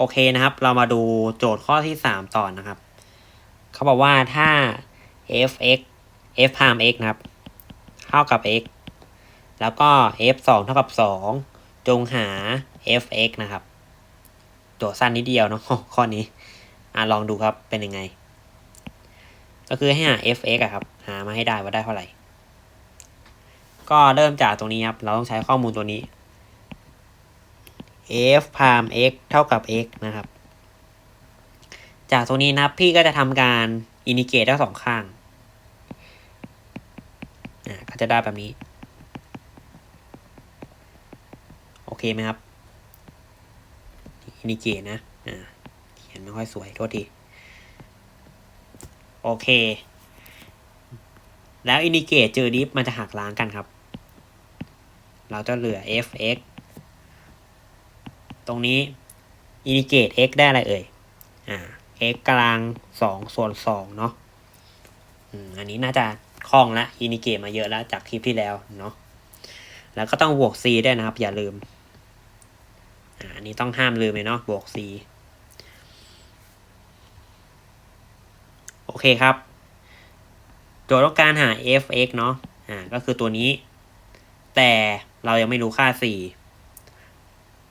โอเคนะครับ เรามาดูโจทย์ข้อที่สามต่อนะครับ เขาบอกว่าถ้า f(x) f พาม x นะครับ เท่ากับ x แล้วก็ f สองเท่ากับสองจงหา f(x) นะครับ โจทย์สั้นนิดเดียวเนาะข้อนี้ อะลองดูครับเป็นยังไง ก็คือให้หา f(x) อะครับ หามาให้ได้ว่าได้เท่าไหร่ ก็เริ่มจากตรงนี้ครับ เราต้องใช้ข้อมูลตัวนี้ f พาม x เท่ากับ x นะครับ จากตรงนี้นะพี่ก็จะทำการอินิเกตทั้งสองข้างอ่าก็จะได้แบบนี้ โอเคไหมครับอินิเกตนะอ่าเขียนไม่ค่อยสวยโทษที โอเค แล้วอินิเกตเจอดิฟมันจะหักล้างกันครับ เราจะเหลือ f(x) ตรงนี้อินิเกต x ได้อะไรเอ่ย อ่า x กำลังสองส่วนสองเนาะอันนี้น่าจะคล่องละอินิเกตมาเยอะแล้วจากคลิปที่แล้วเนาะ แล้วก็ต้องบวก c ด้นะครับ อย่าลืมอ่าอันนี้ต้องห้ามลืมเลยเนาะ บวก c โอเคครับ โจทย์ต้องการหา f(x) เนาะ อ่า ก็คือตัวนี้ แต่เรายังไม่รู้ค่า c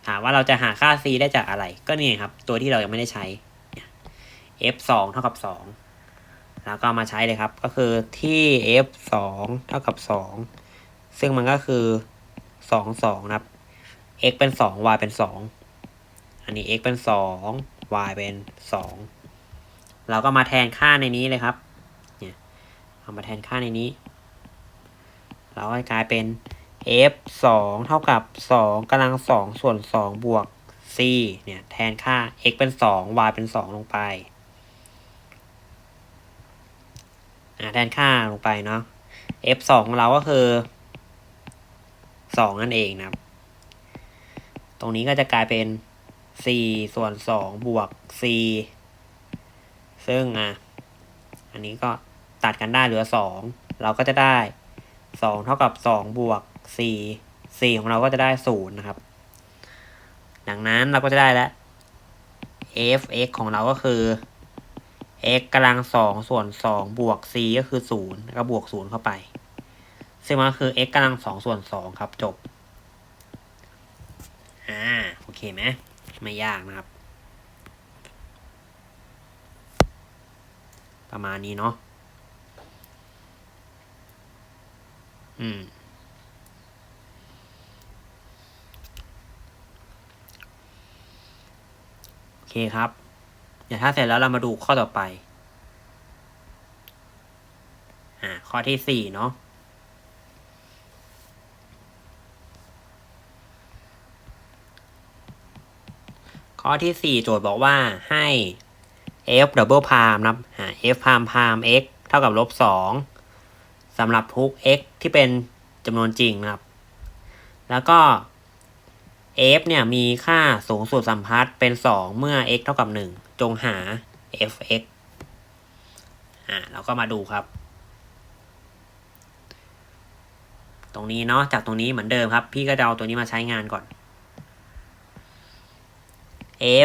ถามว่าเราจะหาค่า c ได้จากอะไร ก็นี่ครับ ตัวที่เรายังไม่ได้ใช้ f สองเท่ากับสองแล้วก็มาใช้เลยครับ ก็คือที่ f สองเท่ากับสองซึ่งมันก็คือสองสองนะครับ x เป็นสอง y เป็นสองอันนี้ x เป็นสอง y เป็นสองเราก็มาแทนค่าในนี้เลยครับ เนี่ย เอามาแทนค่าในนี้ เราก็กลายเป็น f สองเท่ากับสองกำลังสองส่วนสองบวก c เนี่ย แทนค่า x เป็นสอง y เป็นสองลงไปอ่าแทนค่าลงไปเนาะ f สองของเราก็คือสองนั่นเองนะครับ ตรงนี้ก็จะกลายเป็น c ส่วนสองบวก c ซึ่งอะ อันนี้ก็ตัดกันได้เหลือสองเราก็จะได้สองเท่ากับสองบวก c c ของเราก็จะได้ศูนย์นะครับ ดังนั้นเราก็จะได้แล้ว f x ของเราก็คือ x กำลังสองส่วนสองบวก c ก็คือศูนย์แล้วก็บวกศูนย์เข้าไป ซึ่งมันก็คือ x กำลังสองส่วนสองครับจบ อ่า โอเคไหมไม่ยากนะครับ ประมาณนี้เนาะอืม โอเคครับเดี๋ยวถ้าเสร็จแล้วเรามาดูข้อต่อไป อ่า ข้อที่สี่เนาะข้อที่สี่โจทย์บอกว่าให้ f double prime นะครับหา f prime prime x เท่ากับลบสองสำหรับทุก x ที่เป็นจำนวนจริงนะครับ แล้วก็ f เนี่ยมีค่าสูงสุดสัมพัทธ์เป็นสองเมื่อ x เท่ากับหนึ่งจงหา f(x) อ่าเราก็มาดูครับ ตรงนี้เนาะจากตรงนี้เหมือนเดิมครับ พี่ก็จะเอาตัวนี้มาใช้งานก่อน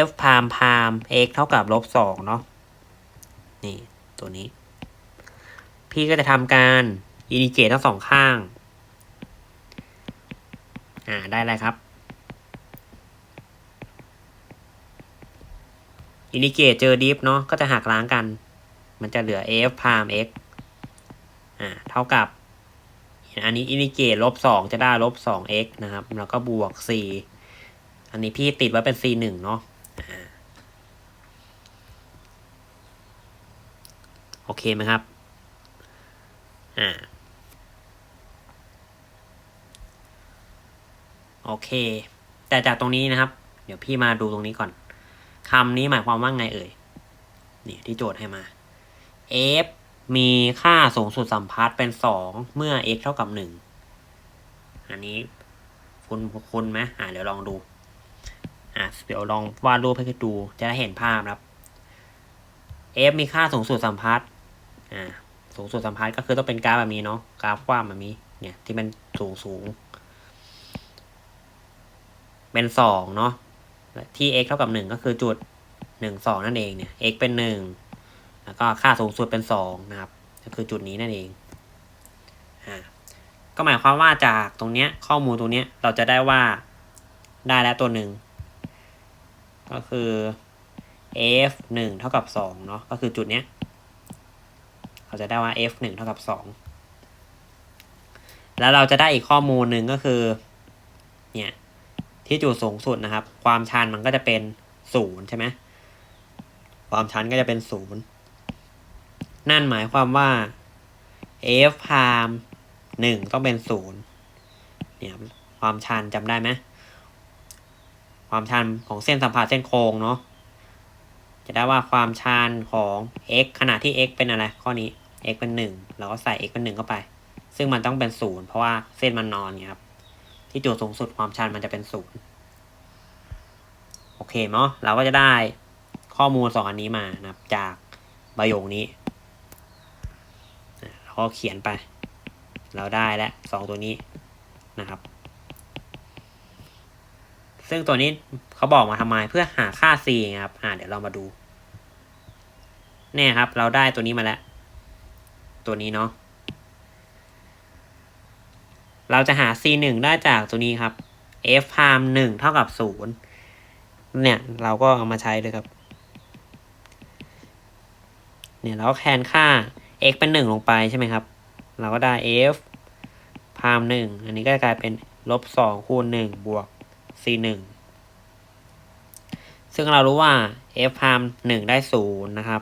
f พามพาม x เท่ากับลบสองเนาะนี่ตัวนี้ พี่ก็จะทำการอินิเกตทั้งสองข้าง อ่าได้เลยครับ อินิเกตเจอดิฟเนาะก็จะหักล้างกัน มันจะเหลือ f พาม x อ่าเท่ากับ อันนี้อินิเกตลบสองจะได้ลบสอง x นะครับ แล้วก็บวกสี่อันนี้พี่ติดไว้เป็น c หนึ่งเนาะโอเคไหมครับ อ่า โอเค แต่จากตรงนี้นะครับ เดี๋ยวพี่มาดูตรงนี้ก่อน คำนี้หมายความว่าไงเอ่ย นี่ที่โจทย์ให้มา f มีค่าสูงสุดสัมพัทธ์เป็นสองเมื่อ x เท่ากับหนึ่งอันนี้คุณคุณไหมอ่าเดี๋ยวลองดู อะเดี๋ยวลองวาดรูปให้ดู จะได้เห็นภาพครับ f มีค่าสูงสุดสัมพัทธ์อ่าสูงสุดสัมพัทธ์ก็คือต้องเป็นกราฟแบบนี้เนาะกราฟกว้างแบบนี้เนี่ยที่มันสูงสูง เป็นสองเนาะ ที่ x เท่ากับหนึ่งก็คือจุดหนึ่งสองนั่นเองเนี่ย x เป็นหนึ่งแล้วก็ค่าสูงสุดเป็นสองนะครับ ก็คือจุดนี้นั่นเองอ่าก็หมายความว่าจากตรงเนี้ยข้อมูลตรงเนี้ยเราจะได้ว่าได้แล้วตัวหนึ่งก็คือ f หนึ่งเท่ากับสองเนาะก็คือจุดเนี้ยเราจะได้ว่า f หนึ่งเท่ากับสองแล้วเราจะได้อีกข้อมูลหนึ่งก็คือเนี่ย ที่จุดสูงสุดนะครับ ความชันมันก็จะเป็นศูนย์ใช่ไหมความชันก็จะเป็นศูนย์นั่นหมายความว่า f พามหนึ่งต้องเป็นศูนย์เนี่ยความชันจำได้ไหมความชันของเส้นสัมผัสเส้นโค้งเนาะจะได้ว่าความชันของ x ขณะที่ x เป็นอะไร ข้อนี้ x เป็นหนึ่งเราก็ใส่ x เป็นหนึ่งเข้าไป ซึ่งมันต้องเป็นศูนย์เพราะว่าเส้นมันนอนเนี่ยครับ ที่จุดสูงสุดความชันมันจะเป็นศูนย์โอเคเนาะเราก็จะได้ข้อมูลสองอันนี้มานะครับ จากประโยคนี้เราก็เขียนไป เราได้แล้วสองตัวนี้นะครับ ซึ่งตัวนี้เขาบอกมาทำไมเพื่อหาค่า c ครับอ่าเดี๋ยวเรามาดูเนี่ยครับ เราได้ตัวนี้มาแล้ว ตัวนี้เนาะ เราจะหา c หนึ่งได้จากตัวนี้ครับ f พามหนึ่งเท่ากับศูนย์เนี่ย เราก็เอามาใช้เลยครับ เนี่ยเราก็แทนค่า x เป็นหนึ่งลงไปใช่ไหมครับ เราก็ได้ f พามหนึ่งอันนี้ก็กลายเป็นลบสองคูณหนึ่งบวก c หนึ่งซึ่งเรารู้ว่า f พามหนึ่งได้ศูนย์นะครับ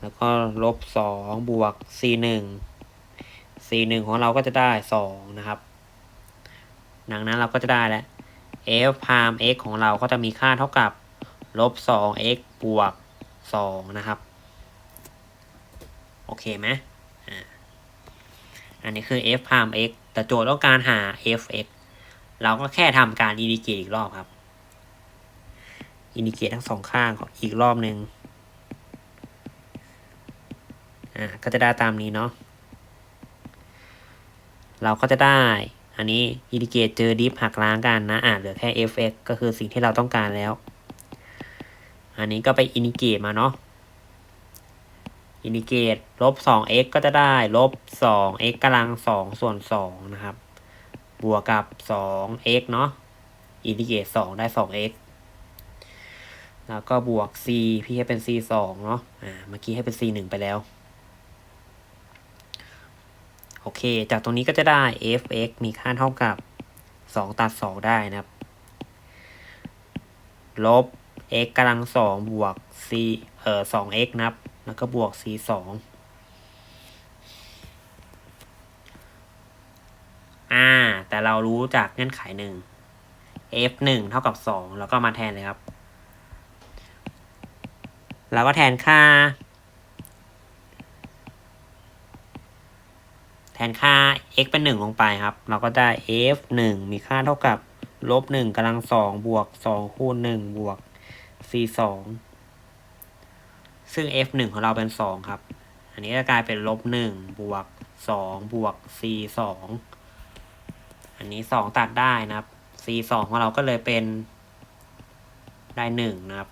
แล้วก็ลบสองบวก c หนึ่ง c หนึ่งของเราก็จะได้สองนะครับ ดังนั้นเราก็จะได้แล้ว f พาม x ของเราก็จะมีค่าเท่ากับลบสอง x บวกสองนะครับ โอเคไหมอ่าอันนี้คือ f พาม x แต่โจทย์ต้องการหา f(x) เราก็แค่ทำการอินดิเกตอีกรอบครับ อินดิเกตทั้งสองข้างองอีกรอบหนึ่งอ่าก็จะได้ตามนี้เนาะ เราก็จะได้ อันนี้อินดิเกตเจอดิฟหักล้างกันนะอ่าเหลือแค่ f(x) ก็คือสิ่งที่เราต้องการแล้ว อันนี้ก็ไปอินดิเกตมาเนาะอินดิเกตลบสอง x ก็จะได้ลบสอง x กำลังสองส่วนสองนะครับ บวกกับสอง x เนาะอินดิเกตสองได้สอง x แล้วก็บวก c พี่ให้เป็น c สองเนาะอ่าเมื่อกี้ให้เป็น c หนึ่งไปแล้ว โอเค จากตรงนี้ก็จะได้ f(x) มีค่าเท่ากับสองตัดสองได้นะครับ ลบ x กำลังสองบวก c เอ่อสอง x นะครับ แล้วก็บวก c สองอ่า แต่เรารู้จากเงื่อนไขหนึ่ง f หนึ่งเท่ากับสองแล้วก็มาแทนเลยครับเราก็แทนค่า แทนค่า x เป็นหนึ่งลงไปครับ เราก็ได้ f หนึ่งมีค่าเท่ากับลบหนึ่งกำลังสองบวกสองคูณหนึ่งบวก c สองซึ่ง f หนึ่งของเราเป็นสองครับ อันนี้จะกลายเป็นลบหนึ่งบวกสองบวก c สองอันนี้สองตัดได้นะครับ c สองของเราก็เลยเป็นได้หนึ่งนะครับ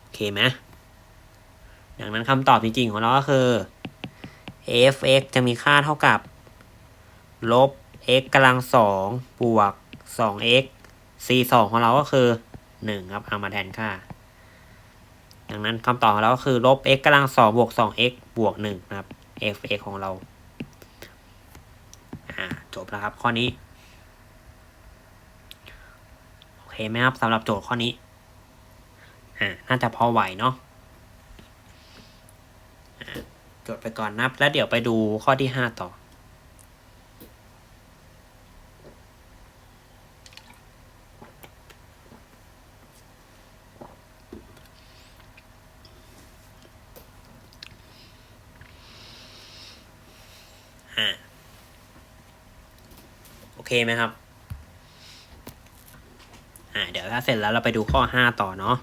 โอเคไหมดังนั้นคำตอบจริงๆของเราก็คือ f(x) จะมีค่าเท่ากับ ลบ x กำลังสองบวกสอง x c สองของเราก็คือหนึ่งครับ เอามาแทนค่า ดังนั้นคำตอบของเราก็คือ ลบ x กำลังสองบวกสอง x บวกหนึ่งนะครับ f(x) ของเรา อ่า จบแล้วครับ ข้อนี้ โอเคไหมครับสำหรับโจทย์ข้อนี้ อ่า น่าจะพอไหวเนาะ จดไปก่อนนับ แล้วเดี๋ยวไปดูข้อที่ห้าต่ออ่าโอเคไหมครับ อ่า เดี๋ยวถ้าเสร็จแล้วเราไปดูข้อห้าต่อเนาะ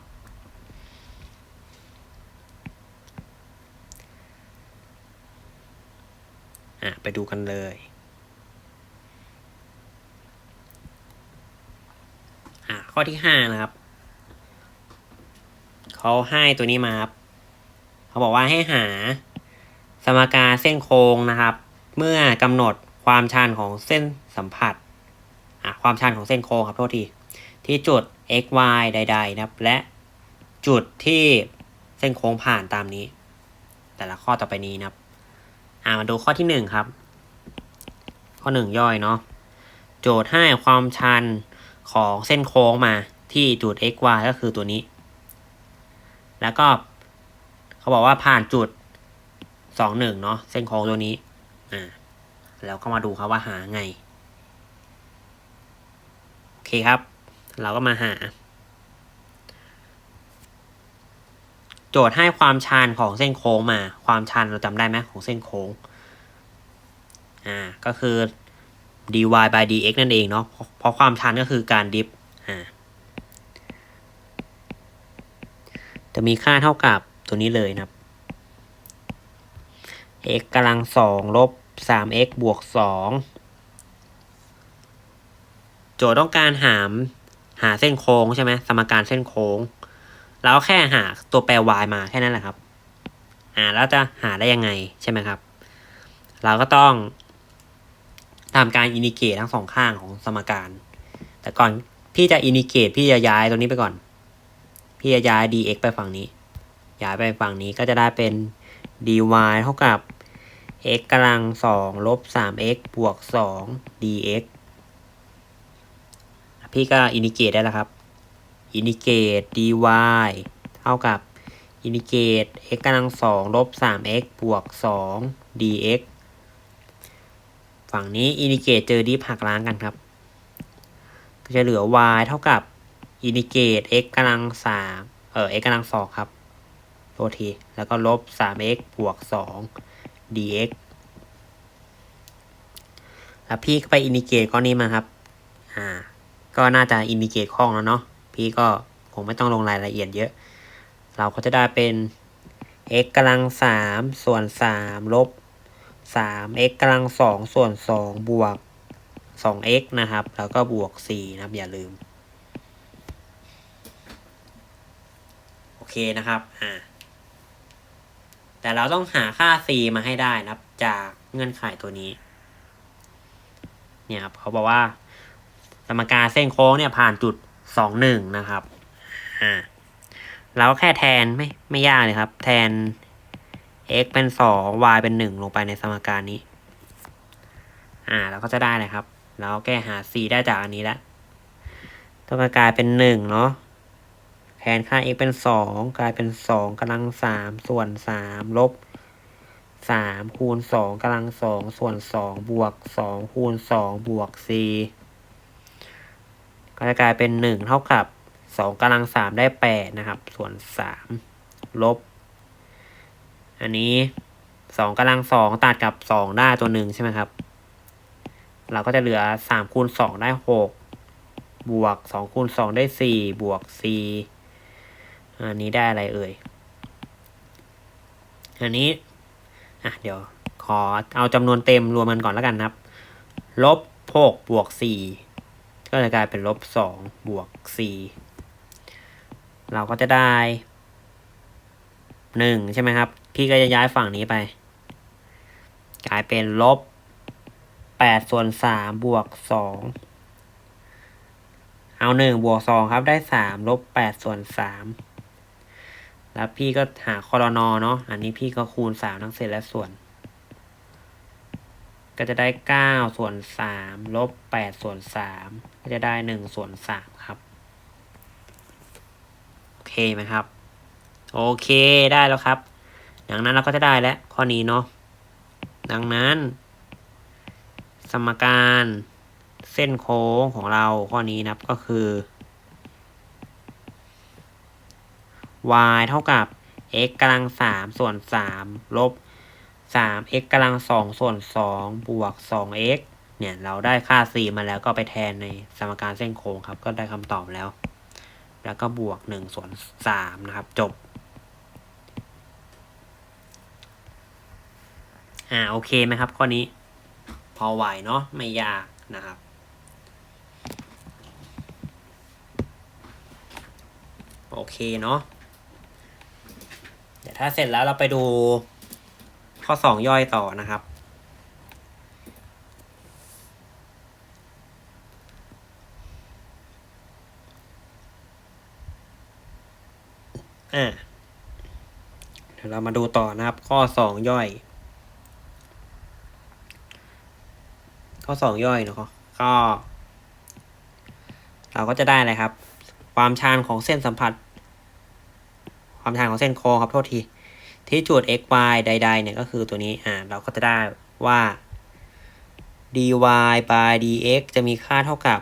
อะ ไป ดูกันเลย อ่าข้อที่ห้านะครับ เขาให้ตัวนี้มาครับ เขาบอกว่าให้หา สมการเส้นโค้งนะครับ เมื่อกำหนดความชันของเส้นสัมผัส อ่าความชันของเส้นโค้งครับโทษที ที่จุด x y ใด ๆ นะครับ และจุดที่เส้นโค้งผ่านตามนี้ แต่ละข้อต่อไปนี้นะครับ อ่ามาดูข้อที่หนึ่งครับ ข้อหนึ่งย่อยเนาะโจทย์ให้ความชันของเส้นโค้งมาที่จุด x y ก็คือตัวนี้ แล้วก็เขาบอกว่าผ่านจุดสองหนึ่งเนาะเส้นโค้งตัวนี้อ่าแล้วก็มาดูครับว่าหาไง โอเคครับ เราก็มาหา โจทย์ให้ความชันของเส้นโค้งมา ความชันเราจำได้ไหมของเส้นโค้ง อ่าก็คือ dy by dx นั่นเองเนาะเพราะความชันก็คือการดิฟอ่าจะมีค่าเท่ากับตัวนี้เลยนะครับ x กำลังสองลบสาม x บวกสองโจทย์ต้องการหามหาเส้นโค้งใช่ไหมสมการเส้นโค้ง แล้วแค่หาตัวแปร y มาแค่นั้นแหละครับ อ่าแล้วจะหาได้ยังไงใช่ไหมครับ เราก็ต้อง ทำการอินิเกตทั้งสองข้างของสมการ แต่ก่อนพี่จะอินิเกตพี่จะย้ายตรงนี้ไปก่อน พี่จะย้าย dx ไปฝั่งนี้ ย้ายไปฝั่งนี้ก็จะได้เป็น dy เท่ากับ x กำลังสองลบสาม x บวกสอง dx พี่ก็อินิเกตได้แล้วครับ อินิเกต dy เท่ากับ อินิเกต x กำลังสองลบสาม x บวกสอง dx ฝั่งนี้อินิเกตเจอดิฟหักล้างกันครับ ก็จะเหลือ y เท่ากับอินิเกต x กำลังสามเออ x กำลังสองครับโทษที แล้วก็ลบสาม x บวกสอง dx แล้วพี่ก็ไปอินดิเกตข้อนนี้มาครับ อ่า ก็น่าจะอินดิเกตข้องแล้วเนาะ พี่ก็คงไม่ต้องลงรายละเอียดเยอะ เราก็จะได้เป็น x กำลังสามส่วนสามลบ สาม x กำลังสองส่วนสองบวกสอง x นะครับ แล้วก็บวกสี่นะครับ อย่าลืม โอเคนะครับ อ่า แต่เราต้องหาค่า c มาให้ได้นะครับ จากเงื่อนไขตัวนี้ เนี่ยครับ เขาบอกว่า สมการเส้นโค้งเนี่ยผ่านจุดสองหนึ่งนะครับ อ่า เราแค่แทนไม่ไม่ยากเลยครับ แทน x เป็นสอง y เป็นหนึ่งลงไปในสมการนี้ อ่าเราก็จะได้เลยครับ เราแก้หา c ได้จากอันนี้แล้วต้องกลายเป็นหนึ่งเนาะแทนค่า x เป็นสองกลายเป็นสองกำลังสามส่วนสามลบสามคูณสองกำลังสองส่วนสองบวกสองคูณสองบวก c ก็จะกลายเป็นหนึ่งเท่ากับสองกำลังสามได้แปดนะครับ ส่วนสามลบ อันนี้สองกำลังสองตัดกับสองได้ตัวหนึ่งใช่ไหมครับ เราก็จะเหลือสามคูณสองได้หกบวกสองคูณสองได้สี่บวก c อันนี้ได้อะไรเอ่ย อันนี้ อะ เดี๋ยว ขอเอาจำนวนเต็มรวมมันก่อนแล้วกันครับลบหกบวกสี่ก็จะกลายเป็นลบสองบวกสี่เราก็จะได้หนึ่งใช่ไหมครับ พี่ก็จะย้ายฝั่งนี้ไป กลายเป็นลบแปดส่วนสามบวกสองเอาหนึ่งบวกสองครับได้สามลบแปดส่วนสามแล้วพี่ก็หาคอรนอเนาะอันนี้พี่ก็คูณสามทั้งเศษและส่วน ก็จะได้เก้าส่วนสามลบแปดส่วนสามก็จะได้หนึ่งส่วนสามครับ โอเคไหมครับ โอเคได้แล้วครับ ดังนั้นเราก็จะได้แล้วข้อนี้เนาะ ดังนั้น สมการเส้นโค้งของเราข้อนี้นะครับก็คือ y เท่ากับ x กำลังสามส่วนสามลบสาม x กำลังสองส่วนสองบวกสอง x เนี่ยเราได้ค่า c มาแล้วก็ไปแทนในสมการเส้นโค้งครับ ก็ได้คำตอบแล้ว แล้วก็บวกหนึ่งส่วนสามนะครับ จบ อ่าโอเคไหมครับ ข้อนี้ พอไหวเนาะไม่ยากนะครับ โอเคเนาะเดี๋ยวถ้าเสร็จแล้วเราไปดูข้อสองย่อยต่อนะครับอ่าเดี๋ยวเรามาดูต่อนะครับ ข้อสองย่อย ข้อสองย่อยเนาะก็ เราก็จะได้อะไรครับ ความชันของเส้นสัมผัส ความชันของเส้นโค้งครับโทษที ที่จุด x y ใด ๆ เนี่ยก็คือตัวนี้อ่าเราก็จะได้ว่า dy by dx จะมีค่าเท่ากับ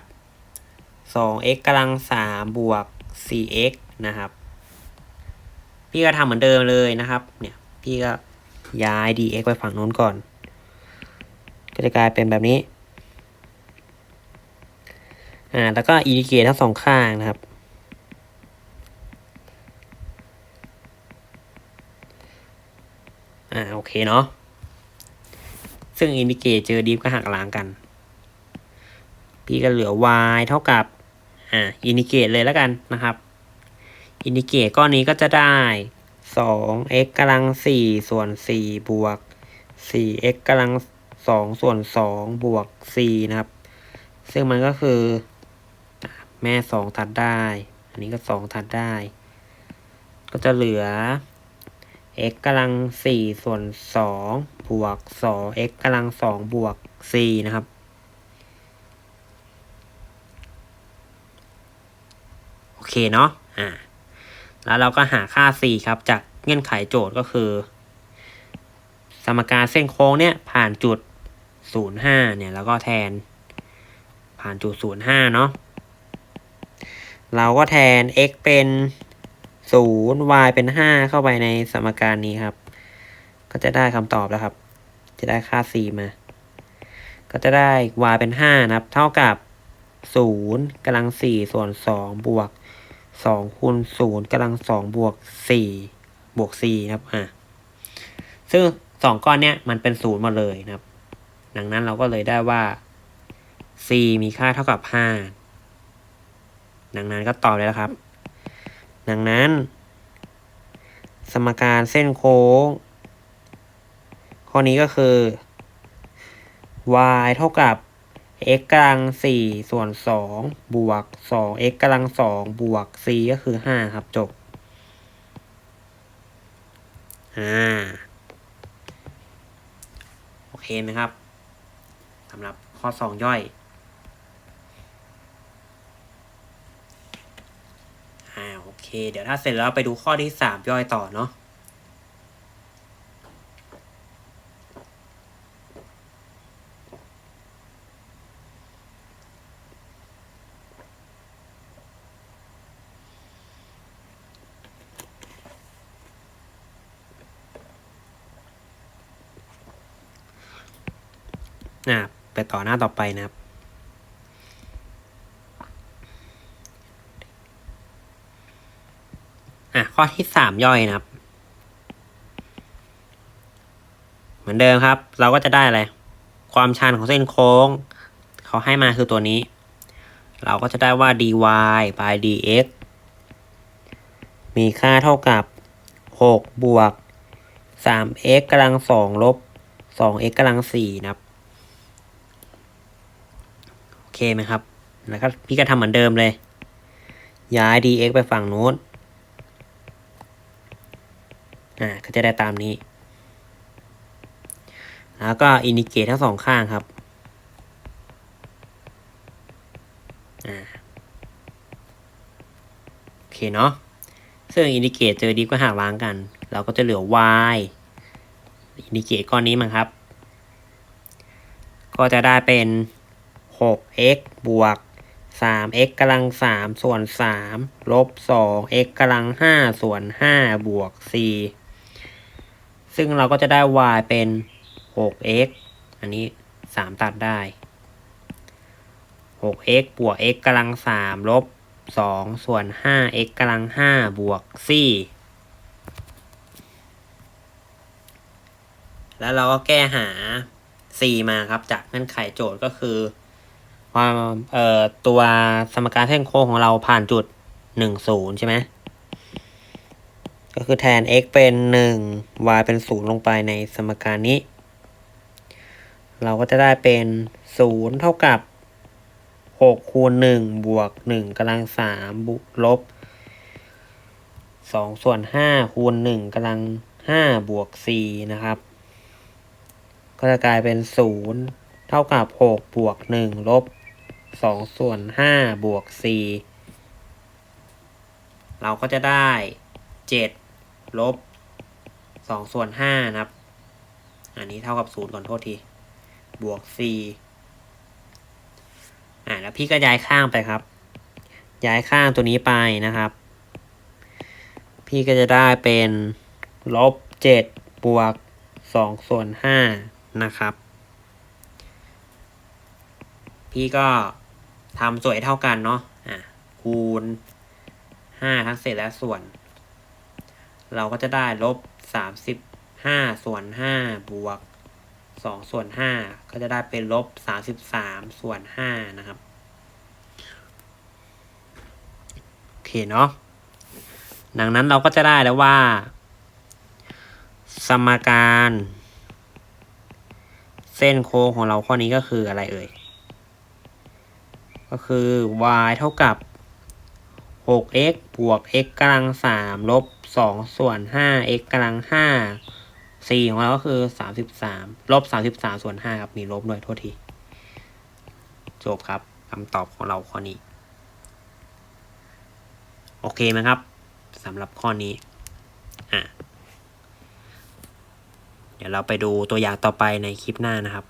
2x กำลัง 3 บวก 4x นะครับ พี่ก็ทำเหมือนเดิมเลยนะครับ เนี่ย พี่ก็ย้าย dx ไปฝั่งนู้นก่อน ก็จะกลายเป็นแบบนี้ อ่า แล้วก็อินดิเกตทั้งสองข้างนะครับ อ่า โอเคเนาะ ซึ่งอินดิเกตเจอดีฟก็หักล้างกันพี่ก็เหลือ y เท่ากับ อ่า อินดิเกตเลยแล้วกันนะครับ อินดิเกตก้อนนี้ก็จะได้ 2x กำลัง4ส่วน4บวก 4x กำลัง 2ส่วน2บวก4นะครับ ซึ่งมันก็คือ แม่สองถัดได้ อันนี้ก็สองถัดได้ ก็จะเหลือ x กำลังสี่ส่วนสองบวกสอง x กำลังสองบวกสี่นะครับโอเคเนาะอ่าแล้วเราก็หาค่า c ครับ จากเงื่อนไขโจทย์ก็คือ สมการเส้นโค้งเนี่ยผ่านจุด 05เนี่ยแล้วก็แทน ผ่านจุด05เนาะเราก็แทน x เป็น0 y เป็น5เข้าไปในสมการนี้ครับ ก็จะได้คำตอบแล้วครับ จะได้ค่า c มา ก็จะได้ y เป็น5นะครับ เท่ากับ0กำลัง4ส่วน2บวก2คูณ0กำลัง2บวก4บวก4นะครับอะซึ่ง2ก้อนเนี้ยมันเป็น0หมาเลยนะครับ ดังนั้นเราก็เลยได้ว่า c มีค่าเท่ากับ 5 ดังนั้นก็ตอบเลยแล้วครับ ดังนั้น สมการเส้นโค้ง ข้อนี้ก็คือ y เท่ากับ x กำลังสี่ส่วนสองบวกสอง x กำลังสองบวก c ก็คือห้าครับจบ อ่า โอเคไหมครับ สำหรับข้อสองย่อยอ่าโอเค เดี๋ยวถ้าเสร็จแล้วไปดูข้อที่สามย่อยต่อเนาะ อ่าไป ต่อหน้าต่อไปนะครับ อะ ข้อที่สามย่อยนะครับ เหมือนเดิมครับ เราก็จะได้อะไร ความชันของเส้นโค้ง เขาให้มาคือตัวนี้ เราก็จะได้ว่า dy by dx มีค่าเท่ากับ 6 บวก 3x กำลัง 2 ลบ 2x กำลัง 4 นะครับ ไหมครับแล้วก็พี่ก็ทำเหมือนเดิมเลย ย้าย dx ไปฝั่งโน้นอ่าก็จะได้ตามนี้ แล้วก็อินดิเกตทั้งสองข้างครับอ่าโอเคเนาะซึ่งอินดิเกตเจอดีก็หักล้างกัน เราก็จะเหลือ y อินดิเกตก้อนนี้มั้งครับ ก็จะได้เป็น 6x บวก 3x กำลัง 3 ส่วน 3 ลบ 2x กำลัง 5 ส่วน 5 บวก 4 ซึ่งเราก็จะได้ y เป็น 6x อันนี้ 3 ตัดได้ 6x บวก x กำลัง 3 ลบ 2 ส่วน 5x กำลัง 5 บวก 4 แล้วเราก็แก้หา c มาครับจากเงื่อนไขโจทย์ก็คือ ความเอ่อตัวสมการเส้นโค้งของเราผ่านจุด10ใช่ไหมก็คือแทน x เป็นหนึ่ง y เป็นศูนย์ลงไปในสมการนี้ เราก็จะได้เป็นศูนย์เท่ากับหกคูณหนึ่งบวกหนึ่งกำลังสามบวกลบสองส่วนห้าคูณหนึ่งกำลังห้าบวกสี่นะครับ ก็จะกลายเป็นศูนย์เท่ากับหกบวกหนึ่งลบ สองส่วนห้าบวกสี่เราก็จะได้เจ็ดลบสองส่วนห้านะครับ อันนี้เท่ากับศูนย์ก่อนโทษที บวกสี่อ่าแล้วพี่ก็ย้ายข้างไปครับ ย้ายข้างตัวนี้ไปนะครับ พี่ก็จะได้เป็นลบเจ็ดบวกสองส่วนห้านะครับ พี่ก็ ทำส่วนเท่ากันเนาะอะคูณห้าทั้งเศษและส่วน เราก็จะได้ลบสามสิบห้าส่วนห้าบวกสองส่วนห้าก็จะได้เป็นลบสามสิบสามส่วนห้านะครับโอเคเนาะดังนั้นเราก็จะได้แล้วว่า สมการ เส้นโค้งของเราข้อนี้ก็คืออะไรเอ่ย ก็คือ y เท่ากับ 6x บวก x กำลัง3ลบ2ส่วน 5x กำลัง5 c ของเราก็คือ33ลบ33ส่วน5ครับ มีลบด้วยโทษที จบครับคำตอบของเราข้อนี้ โอเคไหมครับสำหรับข้อนี้ อะ เดี๋ยวเราไปดูตัวอย่างต่อไปในคลิปหน้านะครับ